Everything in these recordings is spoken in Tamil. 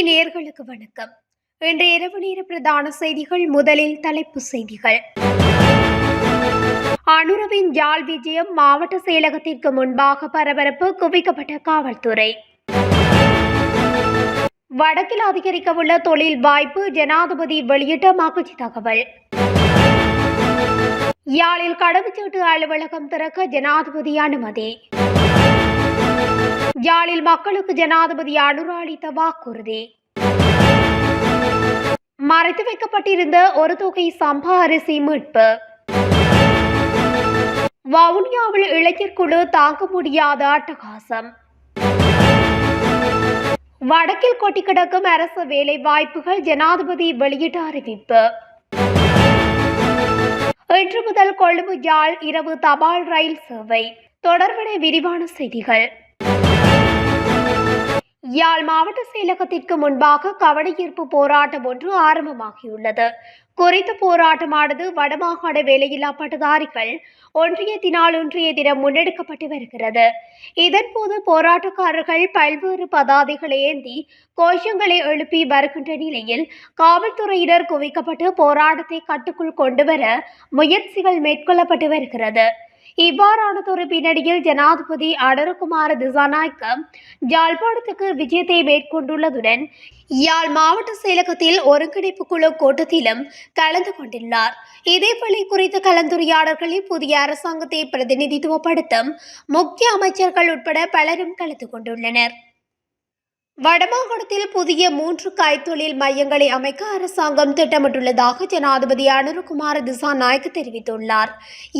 தமிழொலி வணக்கம். இன்று இரவு நேர பிரதான செய்திகள் முதலில் தலைப்பு செய்திகள். அனுரவின் யாழ் விஜயம் மாவட்ட செயலகத்திற்கு முன்பாக பரபரப்பு குவிக்கப்பட்ட காவல்துறை. வடக்கில் அதிகரிக்கவுள்ள தொழில் வாய்ப்பு ஜனாதிபதி வெளியிட்ட மகிழ்ச்சி தகவல். யாழில் கடவுச்சீட்டு அலுவலகம் திறக்க ஜனாதிபதி அனுமதி. யாழில் மக்களுக்கு ஜனாதிபதி அனுர அளித்த வாக்குறுதி. மறைத்து வைக்கப்பட்டிருந்த ஒரு தொகை சம்பா அரிசி மீட்பு. வவுனியாவில் இளைஞர் குழு தாங்க முடியாத அட்டகாசம். வடக்கில் கொட்டி கிடக்கும் அரசு வேலை வாய்ப்புகள் ஜனாதிபதி வெளியிட்ட அறிவிப்பு. இன்று முதல் கொழும்பு யாழ் இரவு தபால் ரயில் சேவை. தொடர்புடைய விரிவான செய்திகள். யாழ் மாவட்ட செயலகத்திற்கு முன்பாக கவனஈர்ப்பு போராட்டம் ஒன்று ஆரம்பமாகியுள்ளது. குறித்த போராட்டமானது வடமாகாண வேலையில்லா பட்டதாரிகள் ஒன்றியத்தினால் ஒன்றிய தினம் முன்னெடுக்கப்பட்டு வருகிறது. இதன்போது போராட்டக்காரர்கள் பல்வேறு பதாதைகளை ஏந்தி கோஷங்களை எழுப்பி வருகின்ற நிலையில் காவல்துறையினர் குவிக்கப்பட்டு போராட்டத்தை கட்டுக்குள் கொண்டுவர முயற்சிகள் மேற்கொள்ளப்பட்டு வருகிறது. இவ்வாறானதொரு பின்னணியில் ஜனாதிபதி அடருகுமார திசாநாயக்க யாழ்ப்பாணத்துக்கு விஜயத்தை மேற்கொண்டுள்ளதுடன் யாழ் மாவட்ட செயலகத்தில் ஒருங்கிணைப்பு குழு கூட்டத்திலும் கலந்து கொண்டுள்ளார். இதேவேளை குறித்த கலந்துரையாடல்களில் புதிய அரசாங்கத்தை பிரதிநிதித்துவப்படுத்தும் முக்கிய அமைச்சர்கள் உட்பட பலரும் கலந்து கொண்டுள்ளனர். வடமாகாணத்தில் புதிய மூன்று கைத்தொழில் மையங்களை அமைக்க அரசாங்கம் திட்டமிட்டுள்ளதாக ஜனாதிபதி அனுருகுமார் திசாநாயக் தெரிவித்துள்ளார்.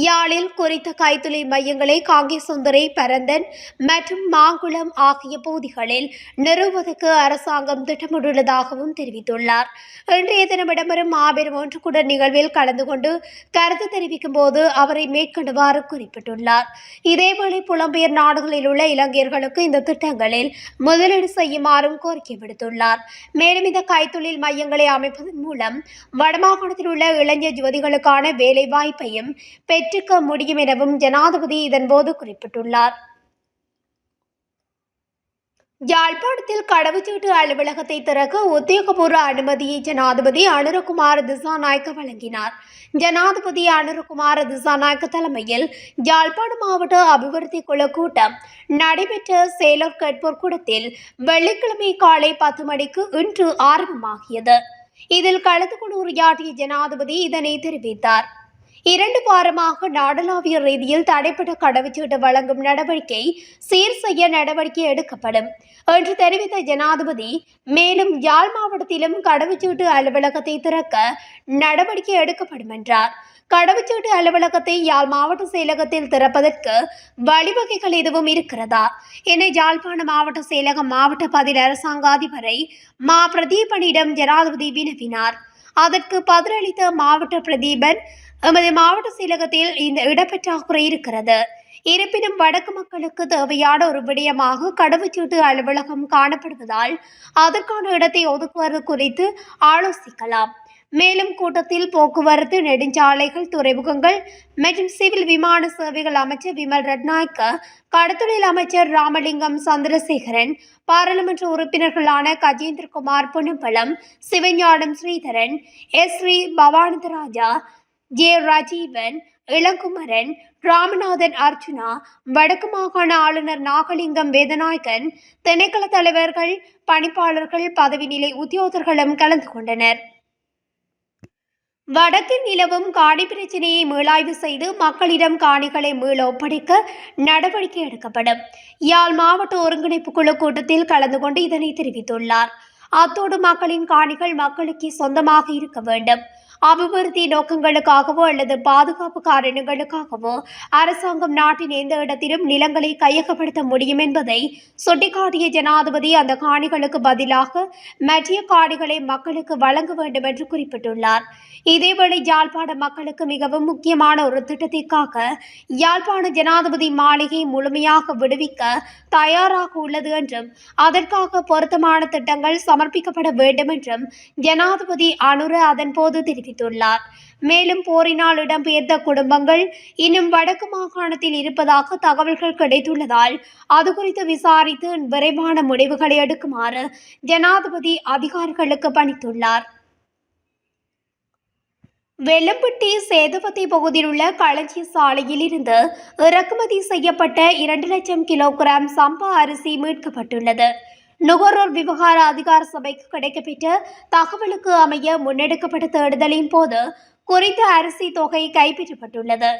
யாழில் குறித்த கைத்தொழில் மையங்களை காங்கேசுந்தரை பரந்தன் மற்றும் மாங்குளம் ஆகிய பகுதிகளில் நிறுவுவதற்கு அரசாங்கம் திட்டமிட்டுள்ளதாகவும் தெரிவித்துள்ளார். இன்றைய தினம் இடம்பெறும் மாபெரும் ஒன்றுகூடல் நிகழ்வில் கலந்து கொண்டு கருத்து தெரிவிக்கும் போது அவரை மேற்கொண்டவாறு குறிப்பிட்டுள்ளார். இதேவேளை புலம்பெயர் நாடுகளில் உள்ள இலங்கையர்களுக்கு இந்த திட்டங்களில் முதலீடு செய்யுமாறும் கோரிக்கை விடுத்துள்ளார். மேலும் இந்த கைத்தொழில் மையங்களை அமைப்பதன் மூலம் வடமாகாணத்தில் உள்ள இளைஞர் யுவதிகளுக்கான வேலை வாய்ப்பையும் பெற்றுக்க முடியும் எனவும் ஜனாதிபதி இதன்போது குறிப்பிட்டுள்ளார். யாழ்ப்பாணத்தில் கடவுச்சீட்டு அலுவலகத்தை திறக்க உத்தியோகபூர்வ அனுமதியை ஜனாதிபதி அனுரகுமார் திசாநாயக்க வழங்கினார். ஜனாதிபதி அனுரகுமார் திசாநாயக்க தலைமையில் யாழ்ப்பாண மாவட்ட அபிவிருத்தி குழு கூட்டம் நடைபெற்ற சேலர் கேட்போர் கூடத்தில் வெள்ளிக்கிழமை காலை பத்து மணிக்கு இன்று ஆரம்பமாகியது. இதில் கலந்து கொண்டு உரையாற்றிய ஜனாதிபதி இதனை தெரிவித்தார். இரண்டு வாரமாக நாடளாவிய ரீதியில் தடைப்பட்ட கடவுச்சீட்டு வழங்கும் நடவடிக்கை சீர் செய்ய நடவடிக்கை எடுக்கப்படும் என்று தெரிவித்த ஜனாதிபதி மேலும் யாழ் மாவட்டத்திலும் கடவுச்சீட்டு அலுவலகத்தை திறக்க நடவடிக்கை எடுக்கப்படும் என்றார். கடவுச்சீட்டு அலுவலகத்தை யாழ் மாவட்ட செயலகத்தில் திறப்பதற்கு வழிவகைகள் எதுவும் இருக்கிறதா? என யாழ்ப்பாண மாவட்ட செயலகம் மாவட்ட பதில் அரசாங்க அதிபரை மா. பிரதீபனிடம் ஜனாதிபதி வினவினார். அதற்கு பதிலளித்த மாவட்ட பிரதீபன் எமது மாவட்ட செயலகத்தில் இந்த இடப்பற்றாக்குறை இருக்கிறது. இருப்பினும் வடக்கு மக்களுக்கு தேவையான ஒரு விடயமாக கடவுச்சீட்டு அலுவலகம் காணப்படுவதால் அதற்கான இடத்தை ஒதுக்குவது குறித்து ஆலோசிக்கலாம். மேலும் கூட்டத்தில் போக்குவரத்து நெடுஞ்சாலைகள் துறைமுகங்கள் மற்றும் சிவில் விமான சேவைகள் அமைச்சர் விமல் ரட்நாயக்க கடத்தொழில் அமைச்சர் ராமலிங்கம் சந்திரசேகரன் பாராளுமன்ற உறுப்பினர்களான கஜேந்திரகுமார் பொன்னம்பலம் சிவஞானம் ஸ்ரீதரன் எஸ். ஸ்ரீ பவானந்தராஜா ஜே ராஜீவன் இளங்குமரன் ராமநாதன் அர்ஜுனா வடக்கு மாகாண ஆளுநர் நாகலிங்கம் வேதநாயகன் திணைக்கள தலைவர்கள் பணிப்பாளர்கள் பதவி நிலை உத்தியோகர்களும் கலந்து கொண்டனர். வடக்கில் நிலவும் காணி பிரச்சினையை மீளாய்வு செய்து மக்களிடம் காணிகளை மீள ஒப்படைக்க நடவடிக்கை எடுக்கப்படும். யாழ் மாவட்ட ஒருங்கிணைப்பு குழு கூட்டத்தில் கலந்து கொண்டு இதனை தெரிவித்துள்ளார். அத்தோடு மக்களின் காணிகள் மக்களுக்கு சொந்தமாக இருக்க வேண்டும். அபிவிருத்தி நோக்கங்களுக்காகவோ அல்லது பாதுகாப்பு காரணங்களுக்காகவோ அரசாங்கம் நாட்டின் எந்த இடத்திலும் நிலங்களை கையகப்படுத்த முடியும் என்பதை சுட்டிக்காட்டிய ஜனாதிபதி அந்த காணிகளுக்கு பதிலாக மற்றிய காணிகளை மக்களுக்கு வழங்க வேண்டும் என்று குறிப்பிட்டுள்ளார். இதேவேளை யாழ்ப்பாண மக்களுக்கு மிகவும் முக்கியமான ஒரு திட்டத்திற்காக யாழ்ப்பாண ஜனாதிபதி மாளிகை முழுமையாக விடுவிக்க தயாராக உள்ளது என்றும் அதற்காக பொருத்தமான திட்டங்கள் சமர்ப்பிக்கப்பட வேண்டும் என்றும் ஜனாதிபதி அனுர அதன்போது தெரிவித்தார் தெரிவித்துள்ளார் மேலும் போரினால் இடம்பெயர்ந்த குடும்பங்கள் இன்னும் வடக்கு மாகாணத்தில் இருப்பதாக தகவல்கள் கிடைத்துள்ளதால் அது குறித்து விசாரித்து விரைவான முடிவுகளை எடுக்குமாறு ஜனாதிபதி அதிகாரிகளுக்கு பணித்துள்ளார். வெள்ளம்பட்டி சேதுபதி பகுதியில் உள்ள களஞ்சி சாலையில் இருந்து இறக்குமதி செய்யப்பட்ட இரண்டு லட்சம் கிலோகிராம் சம்பா அரிசி மீட்கப்பட்டுள்ளது. நுகர்வோர் விவகார அதிகார சபைக்கு கிடைக்கப்பெற்ற தகவலுக்கு அமைய முன்னெடுக்கப்பட்ட தேடுதலின் போது குறித்த அரிசி தொகை கைப்பற்றப்பட்டுள்ளது.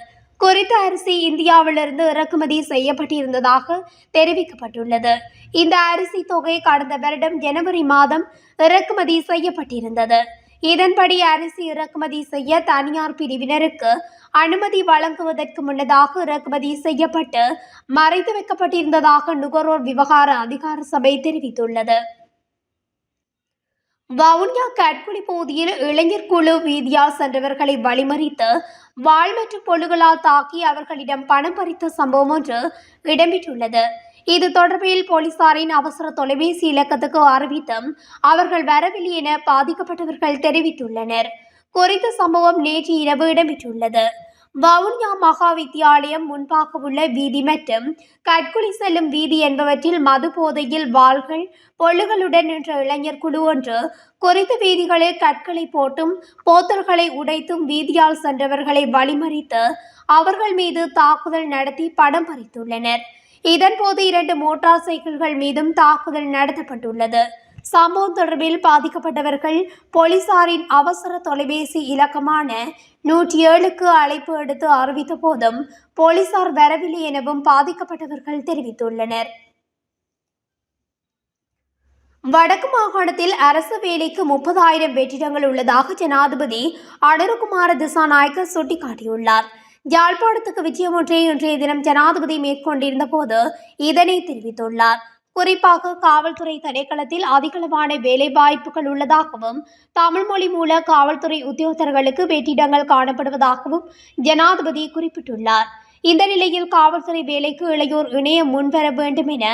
குறித்த அரிசி இந்தியாவிலிருந்து இறக்குமதி செய்யப்பட்டிருந்ததாக தெரிவிக்கப்பட்டுள்ளது. இந்த அரிசி தொகை கடந்த வருடம் ஜனவரி மாதம் இறக்குமதி செய்யப்பட்டிருந்தது. இதன்படி அரிசி இறக்குமதி செய்ய தனியார் பிரிவினருக்கு அனுமதி வழங்குவதற்கு முன்னதாக இறக்குமதி செய்யப்பட்டு மறைத்து வைக்கப்பட்டிருந்ததாக நுகர்வோர் விவகார அதிகார சபை தெரிவித்துள்ளது. வவுனியா கட்குடி பகுதியில் இளைஞர் குழு வீதியால் சென்றவர்களை வழிமறித்து வாள் மற்றும் பொருள்களால் தாக்கி அவர்களிடம் பணம் பறித்த சம்பவம் ஒன்று இடம்பெற்றுள்ளது. இது தொடர்பில் போலீசாரின் அவசர தொலைபேசி இலக்கத்துக்கு அறிவித்தும் அவர்கள் வரவில்லை என பாதிக்கப்பட்டவர்கள் தெரிவித்துள்ளனர். குறித்த சம்பவம் நேற்று இரவு இடம்பெற்றுள்ளது. வவுனியா மகா வித்தியாலயம் முன்பாக உள்ள வீதி மற்றும் கட்குழி செல்லும் வீதி என்பவற்றில் மது போதையில் வாள்கள் பொள்ளுகளுடன் நின்ற இளைஞர் குழு ஒன்று குறித்த வீதிகளில் கற்களை போட்டும் போத்தல்களை உடைத்தும் வீதியால் சென்றவர்களை வழிமறித்து அவர்கள் மீது தாக்குதல் நடத்தி படம் பறித்துள்ளனர். இதன்போது இரண்டு மோட்டார் சைக்கிள்கள் மீதும் தாக்குதல் நடத்தப்பட்டுள்ளது. சம்பவம் தொடர்பில் பாதிக்கப்பட்டவர்கள் போலீசாரின் அவசர தொலைபேசி இலக்கமான நூற்றி ஏழுக்கு அழைப்பு எடுத்து அறிவித்த போதும் போலீசார் வரவில்லை எனவும் பாதிக்கப்பட்டவர்கள் தெரிவித்துள்ளனர். வடக்கு மாகாணத்தில் அரசு வேலைக்கு முப்பதாயிரம் வெற்றிடங்கள் உள்ளதாக ஜனாதிபதி அனுருகுமார திசாநாயக்க சுட்டிக்காட்டியுள்ளார். யாழ்ப்பாணத்துக்கு விஜயம் இன்றைய தினம் ஜனாதிபதி மேற்கொண்டிருந்த போது இதனை தெரிவித்துள்ளார். குறிப்பாக காவல்துறை திணைக்களத்தில் அதிகளவான வேலைவாய்ப்புகள் உள்ளதாகவும் தமிழ் மொழி மூல காவல்துறை உத்தியோகத்தர்களுக்கு வெற்றிடங்கள் காணப்படுவதாகவும் ஜனாதிபதி குறிப்பிட்டுள்ளார். இந்த நிலையில் காவல்துறை வேலைக்கு இளையோர் இணைய முன்வர வேண்டும் என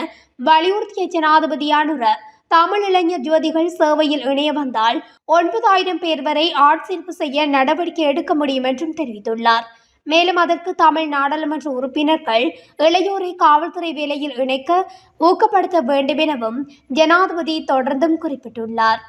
வலியுறுத்திய ஜனாதிபதியானுர தமிழ் இளைஞர் ஜோதிகள் சேவையில் இணைய வந்தால் ஒன்பதாயிரம் பேர் வரை ஆட்சேர்ப்பு செய்ய நடவடிக்கை எடுக்க முடியும் என்றும் தெரிவித்துள்ளார். மேலும் அதற்கு தமிழ் நாடாளுமன்ற உறுப்பினர்கள் இளையோரை காவல்துறை வேலையில் இணைக்க ஊக்கப்படுத்த வேண்டும் எனவும் ஜனாதிபதி தொடர்ந்தும் குறிப்பிட்டுள்ளார்.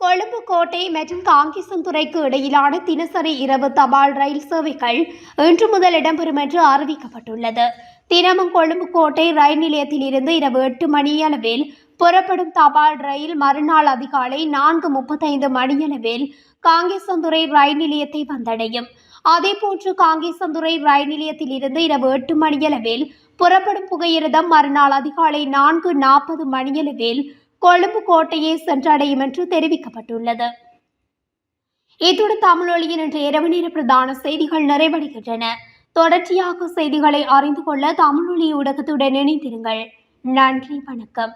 கொழும்பு கோட்டை மற்றும் காங்கேசன்துறைக்கு இடையிலான தினசரி இரவு தபால் ரயில் சேவைகள் இன்று முதல் இடம்பெறும் என்று அறிவிக்கப்பட்டுள்ளது. தினமும் கொழும்பு கோட்டை ரயில் நிலையத்தில் இருந்து இரவு எட்டு மணியளவில் புறப்படும் தபால் ரயில் மறுநாள் அதிகாலை நான்கு முப்பத்தைந்து மணியளவில் காங்கேசந்துறை ரயில் நிலையத்தை வந்தடையும். அதேபோன்று காங்கேசந்துறை ரயில் நிலையத்தில் இருந்து இரவு எட்டு மணியளவில் புறப்படும் புகையிரதம் மறுநாள் அதிகாலை நான்கு நாற்பது மணியளவில் கொழும்பு கோட்டையை சென்றடையும் என்று தெரிவிக்கப்பட்டுள்ளது. இத்துடன் தமிழொலியின் இன்று இரவு நேர பிரதான செய்திகள் நிறைவடைகின்றன. தொடர்ச்சியாக செய்திகளை அறிந்து கொள்ள தமிழொலி ஊடகத்துடன் இணைந்திருங்கள். நன்றி வணக்கம்.